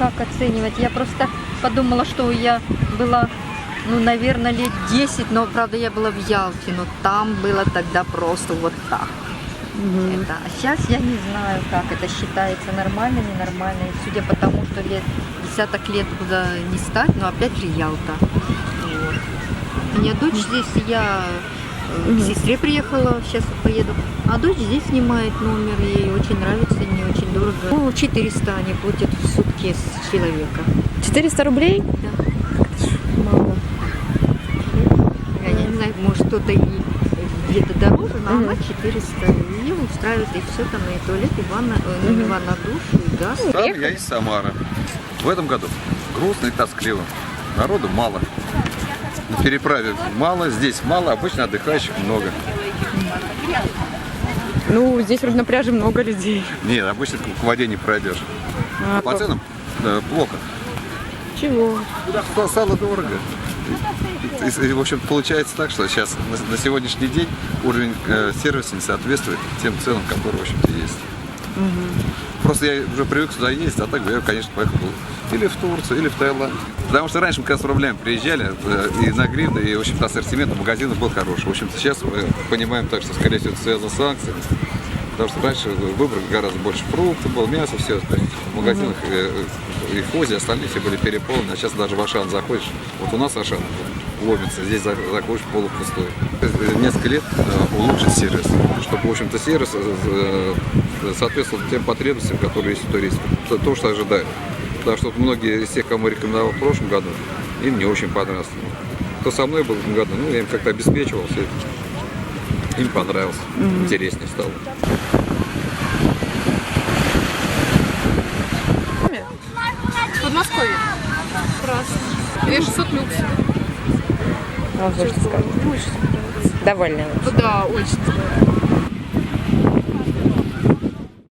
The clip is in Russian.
как оценивать. Я просто подумала, что я была, ну, наверное, лет 10, но, правда, я была в Ялте, но там было тогда просто вот так. Это. А сейчас я не знаю, как это считается, нормально, ненормально. И судя по тому, что лет десяток лет куда не стать, но опять же Ялта. Вот. У меня дочь здесь, я э, к сестре приехала, сейчас поеду. А дочь здесь снимает номер, ей очень нравится, не дорого. Ну, 400 они платят в сутки с человека. 400 рублей? Да. Мало. Я не знаю, может кто-то и где-то дороже, но Мгм. она 400. Ее устраивает и все там, и туалет, и ванна, ну, не ванна, душ, и газ. Сам я из Самары. В этом году грустно и тоскливо. Народу мало. На переправе мало, здесь мало, обычно отдыхающих много. Ну, здесь вроде на пляже много людей. Нет, обычно к воде не пройдешь. А, По ценам э, плохо. Чего? Са- Сало дорого. И, и, в общем, получается так, что сейчас на, на сегодняшний день уровень э, сервиса не соответствует тем ценам, которые, в общем-то, есть. Просто я уже привык сюда ездить, а так бы я, конечно, поехал бы или в Турцию, или в Таиланд. Потому что раньше мы когда с рублями приезжали, э, и на гривны, и, в общем-то, ассортимент магазинов был хороший. В общем-то, сейчас мы понимаем так, что, скорее всего, это связано с акциями. Потому что раньше выбор гораздо больше фруктов был, мясо, все. В магазинах э, и Хозе, остальные все были переполнены. А сейчас даже в Ашан заходишь. Вот у нас Ашан ломится, здесь за- заходишь полупустой. Э, Несколько лет э, улучшить сервис, чтобы, в общем-то, сервис э, соответствовал тем потребностям, которые есть у туристов. То, то, что ожидают. Потому что многие из тех, кому я рекомендовал в прошлом году, им не очень понравилось. Кто со мной был в этом году, ну, я им как-то обеспечивал все это. Им понравилось, интереснее стало. Подмосковье. Красный. 600 люкс. А, что сказать? Нравится. Довольны. Да, очень.